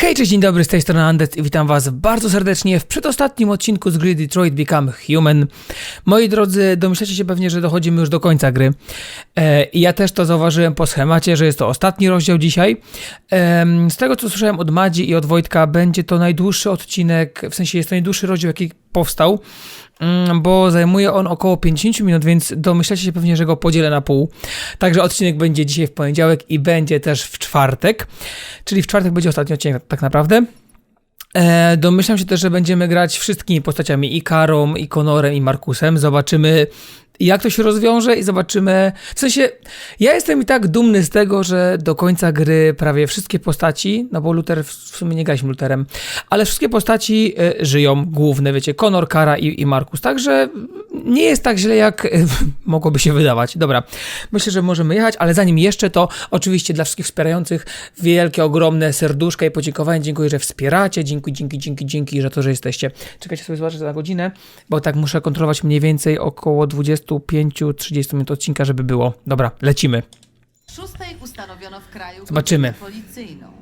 Hej, cześć, dzień dobry, z tej strony Andes i witam was bardzo serdecznie w przedostatnim odcinku z gry Detroit Become Human. Moi drodzy, domyślacie się pewnie, że dochodzimy już do końca gry. E, ja też to zauważyłem po schemacie, że jest to ostatni rozdział dzisiaj. Em, z tego, co słyszałem od Madzi i od Wojtka, będzie to najdłuższy odcinek, w sensie jest to najdłuższy rozdział, jaki powstał, bo zajmuje on około 50 minut, więc domyślacie się pewnie, że go podzielę na pół. Także odcinek będzie dzisiaj w poniedziałek i będzie też w czwartek, czyli w czwartek będzie ostatni odcinek tak naprawdę. E, domyślam się też, że będziemy grać wszystkimi postaciami i Karą, i Konorem, i Markusem. Zobaczymy, jak to się rozwiąże i zobaczymy. W sensie, ja jestem i tak dumny z tego, że do końca gry prawie wszystkie postaci, no bo Luther, w sumie nie graliśmy Luterem, ale wszystkie postaci e, żyją, główne, wiecie, Konor, Kara i, i Markus. Także nie jest tak źle, jak e, mogłoby się wydawać. Dobra, myślę, że możemy jechać, ale zanim jeszcze to, oczywiście dla wszystkich wspierających wielkie, ogromne serduszka i podziękowanie. Dziękuję, że wspieracie. Dzięki, dzięki, dzięki, dzięki, że to, że jesteście. Czekajcie sobie, zobaczę za godzinę, bo tak muszę kontrolować mniej więcej około 25-30 minut odcinka, żeby było. Dobra, lecimy. Szóstej ustanowiono w kraju Zobaczymy. policyjną.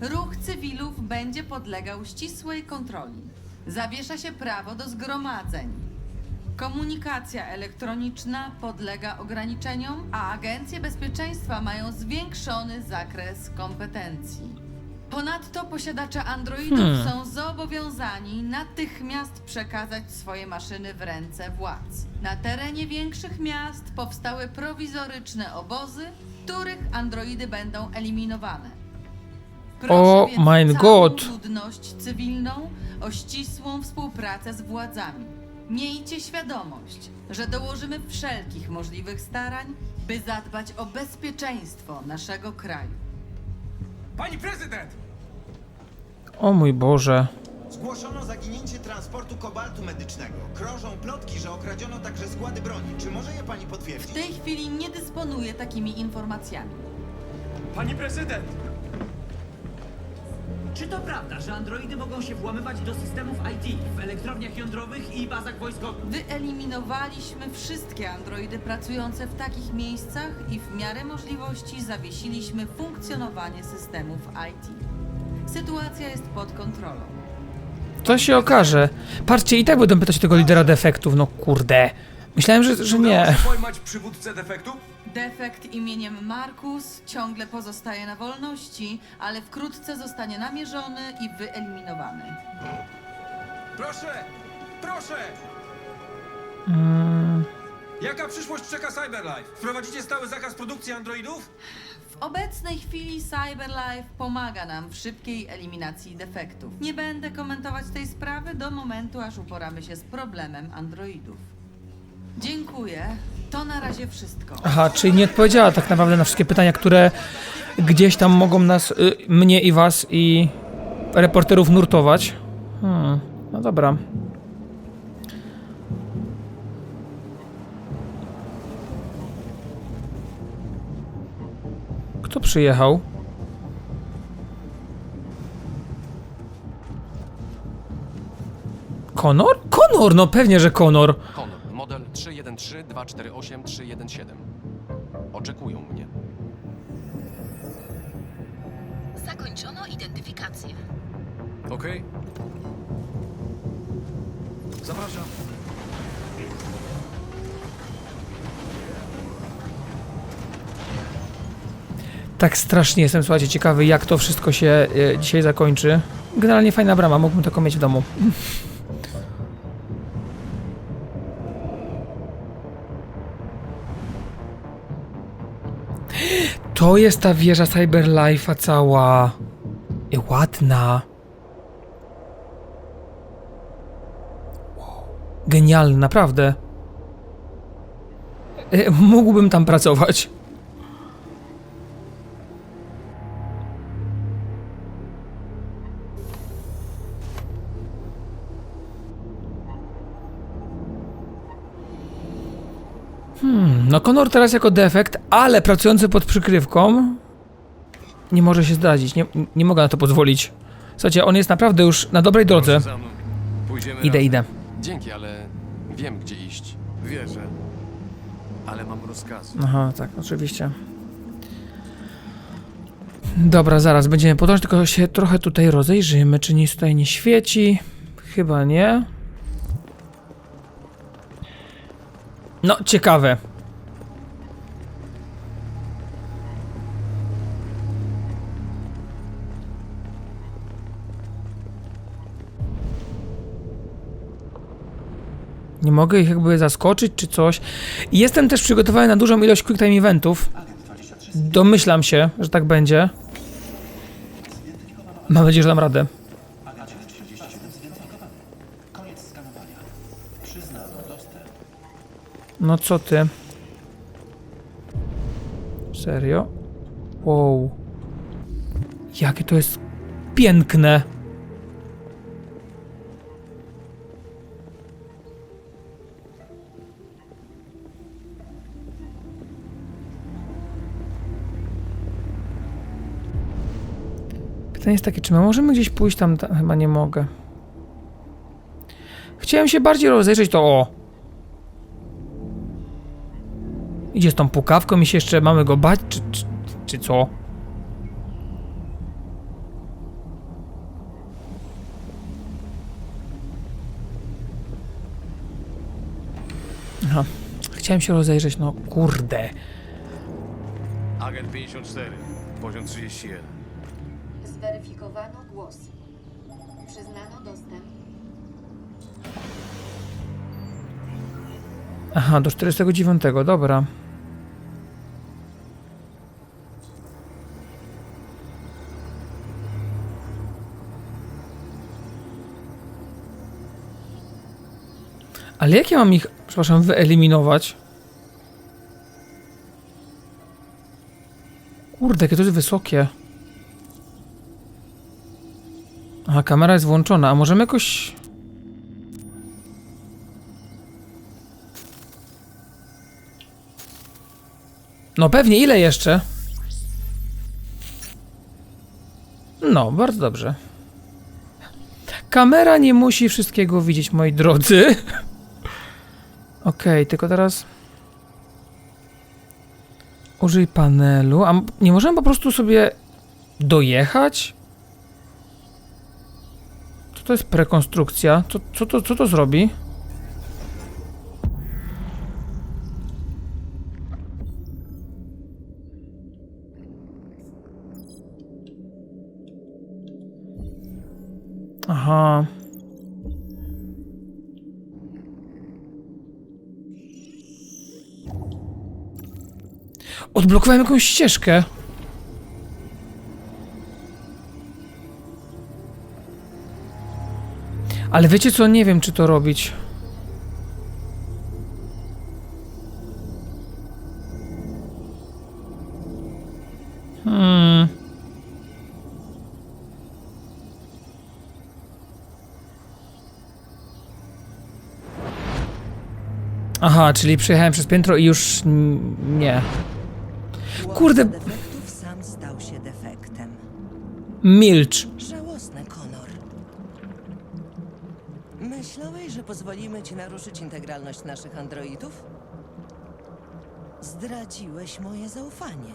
Ruch cywilów będzie podlegał ścisłej kontroli. Zawiesza się prawo do zgromadzeń. Komunikacja elektroniczna podlega ograniczeniom, a agencje bezpieczeństwa mają zwiększony zakres kompetencji. Ponadto posiadacze Androidów Hmm. są zobowiązani natychmiast przekazać swoje maszyny w ręce władz. Na terenie większych miast powstały prowizoryczne obozy, w których Androidy będą eliminowane. O więc całą Gott. ludność cywilną o ścisłą współpracę z władzami. Miejcie świadomość, że dołożymy wszelkich możliwych starań, by zadbać o bezpieczeństwo naszego kraju. Pani prezydent! O mój Boże. Zgłoszono zaginięcie transportu kobaltu medycznego. Krążą plotki, że okradziono także składy broni. Czy może je pani W potwierdzić? tej chwili nie dysponuję takimi informacjami. Pani prezydent! Czy to prawda, że androidy mogą się włamywać do systemów IT w elektrowniach jądrowych i bazach wojskowych? Wyeliminowaliśmy wszystkie androidy pracujące w takich miejscach i w miarę możliwości zawiesiliśmy funkcjonowanie systemów IT. Sytuacja jest pod kontrolą. To się okaże. Patrzcie, i tak będą pytać o tego lidera defektów, no kurde. Myślałem, że, że Udało nie. się pojmać przywódcę defektu? Defekt imieniem Markus ciągle pozostaje na wolności, ale wkrótce zostanie namierzony i wyeliminowany. Proszę! Proszę! Mm, Jaka przyszłość czeka Cyberlife? Wprowadzicie stały zakaz produkcji androidów? W obecnej chwili CyberLife pomaga nam w szybkiej eliminacji defektów. Nie będę komentować tej sprawy do momentu, aż uporamy się z problemem androidów. Dziękuję. To na razie wszystko. Aha, czyli nie odpowiedziała tak naprawdę na wszystkie pytania, które gdzieś tam mogą nas, y, mnie i was i reporterów nurtować. Hmm, no dobra. Kto przyjechał? Konor? Konor, no pewnie, że Konor. Honor, model 313-248-317. Oczekują mnie. Zakończono identyfikację. Okej. Zapraszam. Tak strasznie jestem, słuchajcie, ciekawy jak to wszystko się e, dzisiaj zakończy. Generalnie fajna brama, mógłbym taką mieć w domu. To jest ta wieża Cyberlife'a cała. I ładna. Genialna, naprawdę. E, Mógłbym tam pracować. No Conor teraz jako defekt, ale pracujący pod przykrywką nie może się zdradzić. Nie, nie mogę na to pozwolić. Słuchajcie, on jest naprawdę już na dobrej drodze. za mną. Pójdziemy Idę, idę. Dzięki, ale wiem gdzie iść. Wierzę. Ale mam rozkazy. Aha, tak, oczywiście. Dobra, zaraz będziemy podążać, tylko się trochę tutaj rozejrzymy, czy nic tutaj nie świeci. Chyba nie. No, ciekawe. Nie mogę ich jakby zaskoczyć czy coś. Jestem też przygotowany na dużą ilość quick time eventów. Domyślam się, że tak będzie. Mam nadzieję, że dam radę. No co ty? Serio? Wow. Jakie to jest piękne. Pytanie jest takie, czy my możemy gdzieś pójść tam? Ta- Chyba nie mogę. Chciałem się bardziej rozejrzeć, to o. Idzie z tą pukawką i się jeszcze mamy go bać, czy, czy, czy co? Aha. Chciałem się rozejrzeć, no kurde. Agent 54, poziom 31. Zweryfikowano głos. Przyznano dostęp. Aha, do 49, dobra. Ale jak ja mam ich, przepraszam, wyeliminować? Kurde, jakie to jest wysokie. Aha, kamera jest włączona, a możemy jakoś... No pewnie, ile jeszcze? No, bardzo dobrze. Kamera nie musi wszystkiego widzieć, moi drodzy. Okej, tylko teraz... Użyj panelu. A nie możemy po prostu sobie dojechać? Co to jest prekonstrukcja? Co, co, to, co to zrobi? Aha. Odblokowałem jakąś ścieżkę. Ale wiecie co? Nie wiem, czy to robić. Hmm. Aha, czyli przejechałem przez piętro i już nie. Kurde. defektów sam stał się defektem. Milcz. Żałosny Konor. Myślałeś, że pozwolimy ci naruszyć integralność naszych androidów? Zdradziłeś moje zaufanie.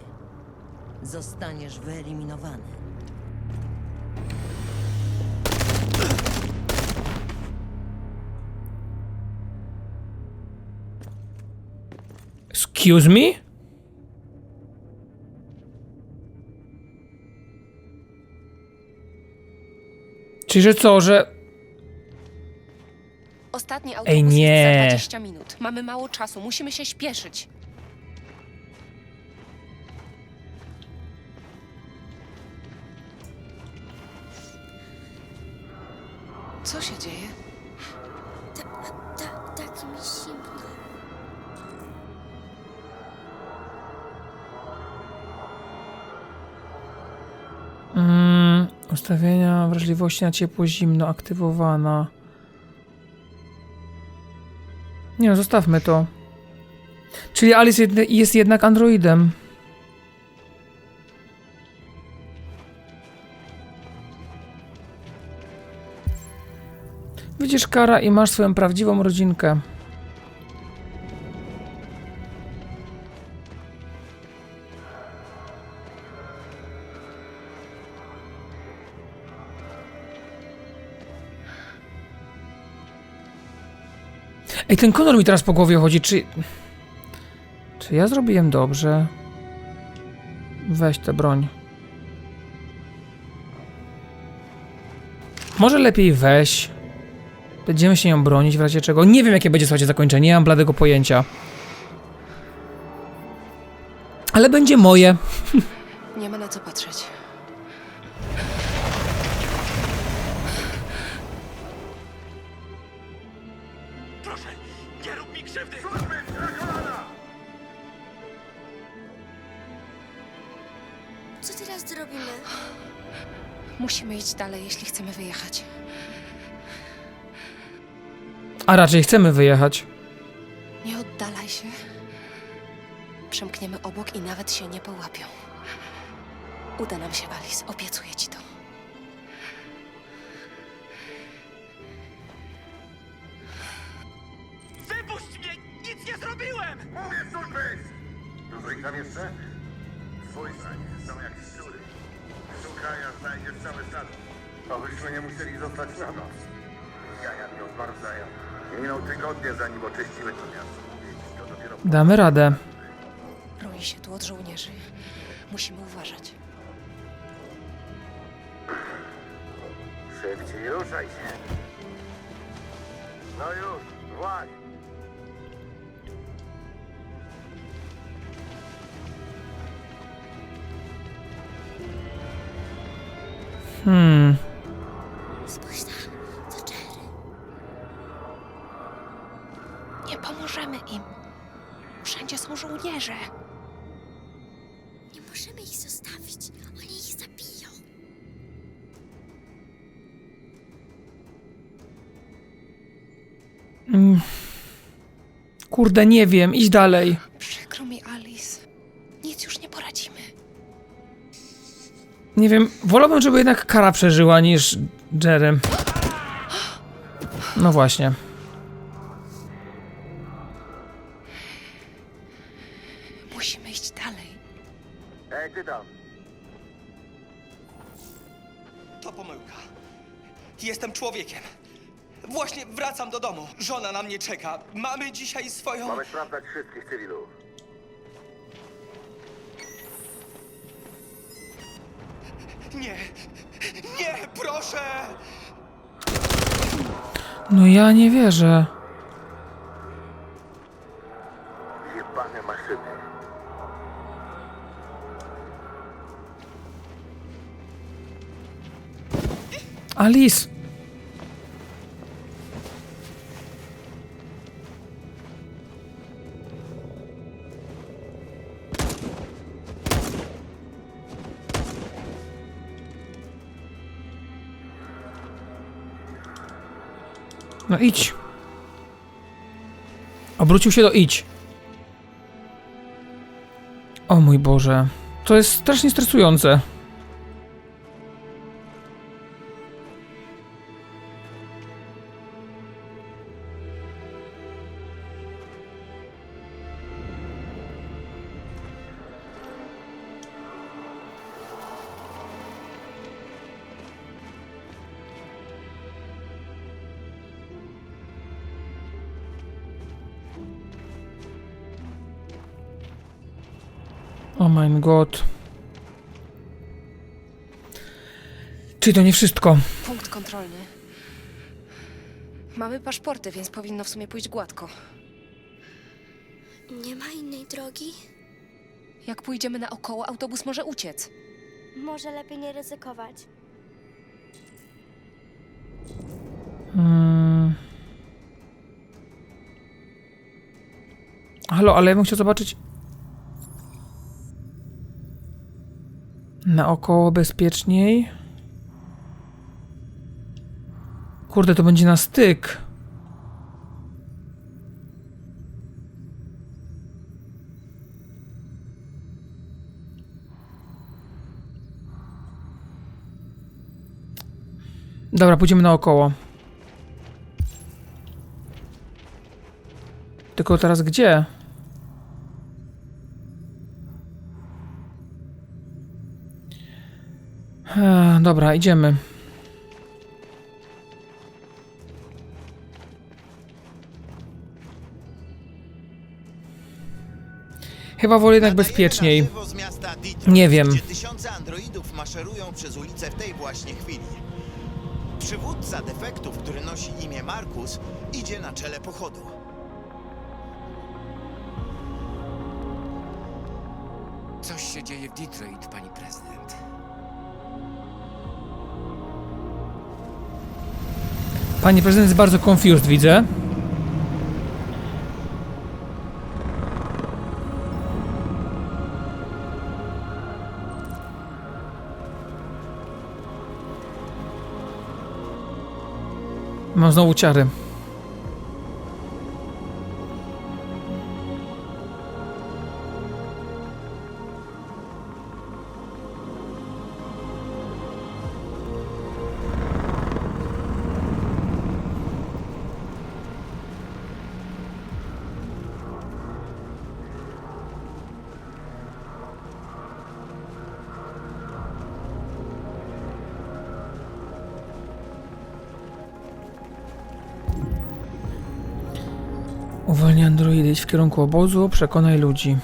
Zostaniesz wyeliminowany. Excuse me? Czyli że co, że... Ostatni autobus Ej, nie. za 20 minut. Mamy mało czasu, musimy się śpieszyć. Ustawienia wrażliwości na ciepło, zimno, aktywowana. Nie no, zostawmy to. Czyli Alice jest jednak androidem. Widzisz Kara i masz swoją prawdziwą rodzinkę. Ej, ten Konor mi teraz po głowie chodzi, czy... Czy ja zrobiłem dobrze? Weź tę broń. Może lepiej weź. Będziemy się nią bronić w razie czego. Nie wiem, jakie będzie słuchajcie zakończenie, nie mam bladego pojęcia. Ale będzie moje. Co teraz zrobimy? Musimy iść dalej, jeśli chcemy wyjechać. A raczej chcemy wyjechać. Nie oddalaj się. Przemkniemy obok i nawet się nie połapią. Uda nam się, Alice. Obiecuję ci to. Tygodnie, zanim oczyścimy to miasto. Więc to dopiero Damy radę. Roi się tu od żołnierzy. Musimy uważać. szybciej ruszaj się. No już, właśnie. Kurde, nie wiem, idź dalej. Przykro mi, Alice. Nic już nie poradzimy. Nie wiem, wolałbym, żeby jednak Kara przeżyła niż Jerem. No właśnie. Mnie czeka. Mamy dzisiaj swoją... Mamy sprawdzać wszystkich cywilów. Nie! Nie, proszę! No ja nie wierzę. Jebane maszyny. Alice! No idź. Obrócił się do idź. O mój Boże. To jest strasznie stresujące. Oh my god. Czy to nie wszystko? Punkt kontrolny. Mamy paszporty, więc powinno w sumie pójść gładko. Nie ma innej drogi? Jak pójdziemy naokoło, autobus może uciec. Może lepiej nie ryzykować. Hmm. Halo, ale ja bym chciał zobaczyć. Naokoło bezpieczniej. Kurde, to będzie na styk. Dobra, pójdziemy naokoło. Tylko teraz gdzie? dobra, idziemy. Chyba wolę jednak bezpieczniej. Nie wiem. Tysiące androidów maszerują przez ulicę w tej właśnie chwili. Przywódca defektów, który nosi imię Markus, idzie na czele pochodu. Coś się dzieje w Detroit, pani prezydent. Pani prezydent jest bardzo confused, widzę. Mam znowu ciary. Uwolnij androidy, idź w kierunku obozu, przekonaj ludzi.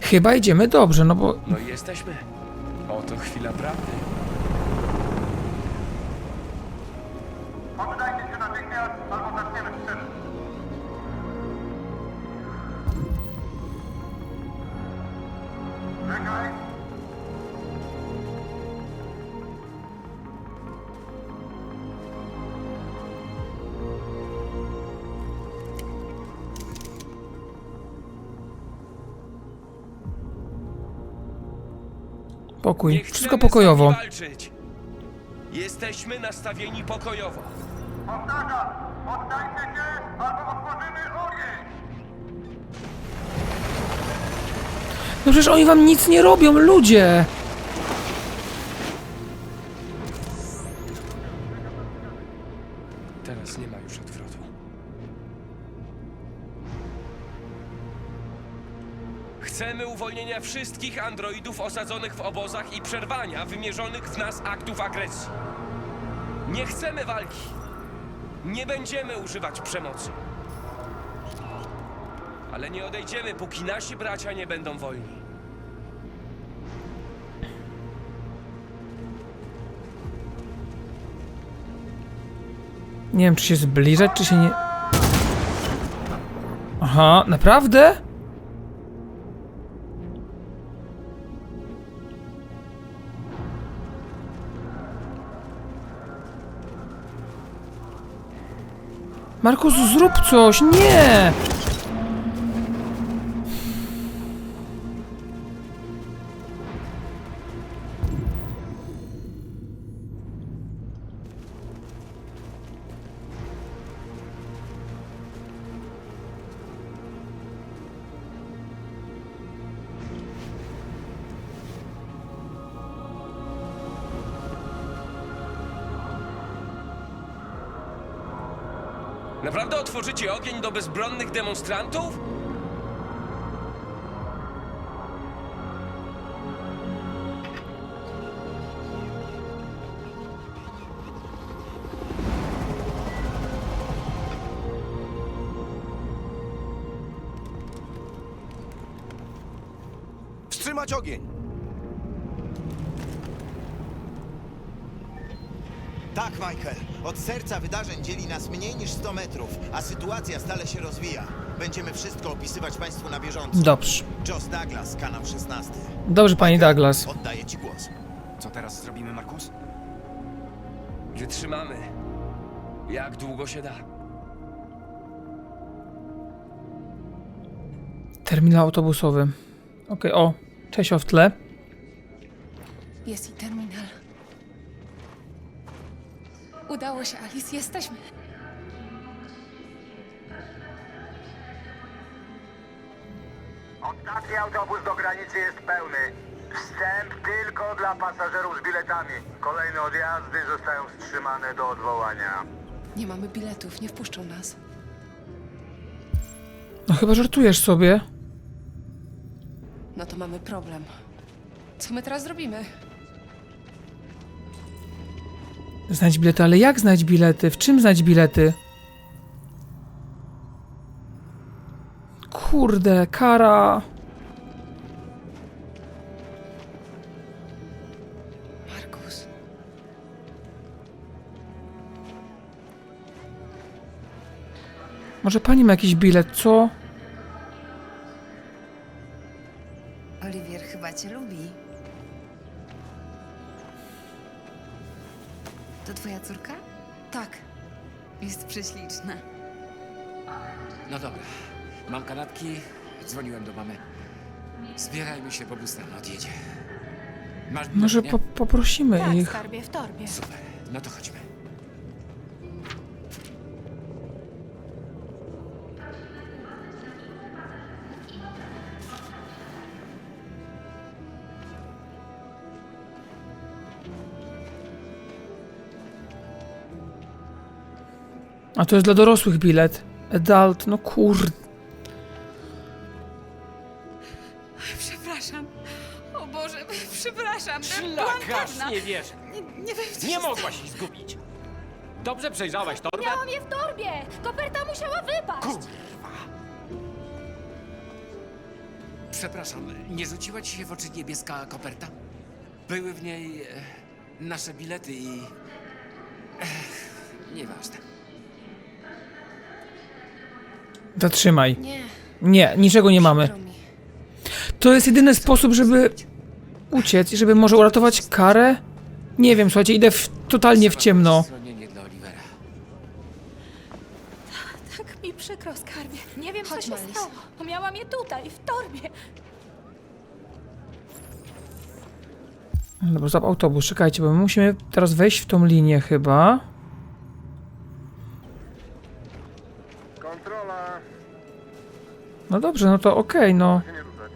Chyba idziemy dobrze, no bo No i jesteśmy. Oto chwila prawdy. Poddajcie się natychmiast, albo zaczniemy strzelać. Czekaj. Pokój. Nie Wszystko pokojowo. Jesteśmy nastawieni pokojowo. Powtarzam, poddajcie się, albo otworzymy ogień. No przecież oni wam nic nie robią, ludzie! Uwolnienia wszystkich androidów osadzonych w obozach i przerwania wymierzonych w nas aktów agresji. Nie chcemy walki. Nie będziemy używać przemocy. Ale nie odejdziemy, póki nasi bracia nie będą wolni. Nie wiem, czy się zbliżać, czy się nie... Aha, naprawdę? Markus, zrób coś! Nie! Naprawdę otworzycie ogień do bezbronnych demonstrantów? Tak, Michael. Od serca wydarzeń dzieli nas mniej niż 100 metrów, a sytuacja stale się rozwija. Będziemy wszystko opisywać Państwu na bieżąco. Dobrze. Joss Douglas, kanał 16. Dobrze, pani Douglas. Oddaję Ci głos. Co teraz zrobimy, Markus? Wytrzymamy. Jak długo się da. Terminal autobusowy. Okej, o. Cześć o w tle. Jest i terminal. Udało się, Alice, jesteśmy. Ostatni autobus do granicy jest pełny. Wstęp tylko dla pasażerów z biletami. Kolejne odjazdy zostają wstrzymane do odwołania. Nie mamy biletów, nie wpuszczą nas. No chyba żartujesz sobie. No to mamy problem. Co my teraz zrobimy? Znajdź bilety, ale jak znaleźć bilety? W czym znaleźć bilety? Kurde, kara. Markus. Może pani ma jakiś bilet, co? To twoja córka? Tak. Jest prześliczna. No dobra. Mam kanapki, dzwoniłem do mamy. Zbierajmy się, bo bus nam odjedzie. Masz Może po poprosimy ich. skarbie, w torbie. Super, no to chodźmy. To jest dla dorosłych bilet. Adult, no kur... Przepraszam. O Boże, przepraszam. Byłam pewna. nie wierzę. Nie, nie wiem, co Nie się mogłaś ich zgubić. Dobrze przejrzałaś torbę? Miałam je w torbie! Koperta musiała wypaść! Przepraszam, nie rzuciła ci się w oczy niebieska koperta? Były w niej e, nasze bilety i... Ech, nieważne. Zatrzymaj. Nie, Nie, niczego nie mamy. przykro mi. To jest jedyny sposób, żeby uciec i żeby może uratować karę? Nie wiem, słuchajcie, idę w, totalnie w ciemno. Schronienie dla Olivera. Tak mi przykro, skarbie. Nie wiem, Chodź, co się Malis. stało. Miałam je tutaj, w torbie. Dobra, zap autobus, czekajcie, bo my musimy teraz wejść w tą linię chyba. No dobrze, no to okej, no. Nie ruszać.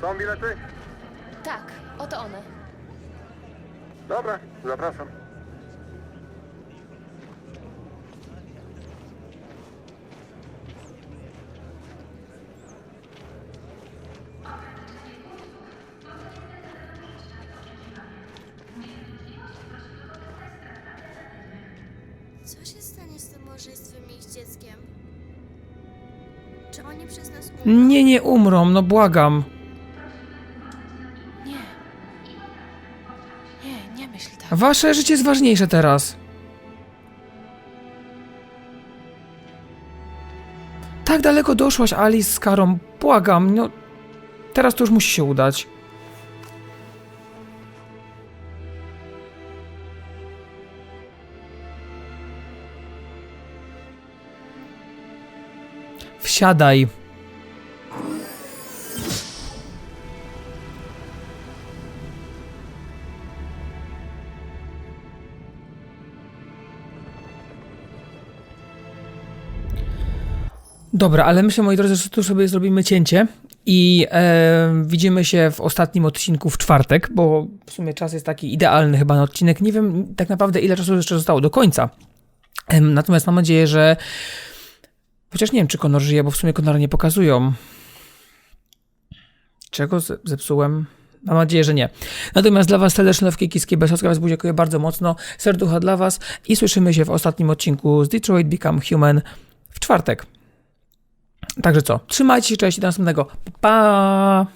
Są bilety? Tak, oto one. Dobra, zapraszam. Nie, nie umrą, no błagam. Nie. Nie, nie myśl tak. Wasze życie jest ważniejsze teraz. Tak daleko doszłaś, Alice z karą. Błagam, no. Teraz to już musi się udać. Wsiadaj. Dobra, ale myślę, moi drodzy, że tu sobie zrobimy cięcie i e, widzimy się w ostatnim odcinku w czwartek, bo w sumie czas jest taki idealny chyba na odcinek. Nie wiem tak naprawdę, ile czasu jeszcze zostało do końca. Em, natomiast mam nadzieję, że. Chociaż nie wiem, czy Konor żyje, bo w sumie Konora nie pokazują. Czego ze- zepsułem? Mam nadzieję, że nie. Natomiast dla Was serdeczne lewki kiskie Besowska Was dziękuję bardzo mocno. Serducha dla Was i słyszymy się w ostatnim odcinku z Detroit Become Human w czwartek. Także co? Trzymajcie się, cześć i do następnego. Pa!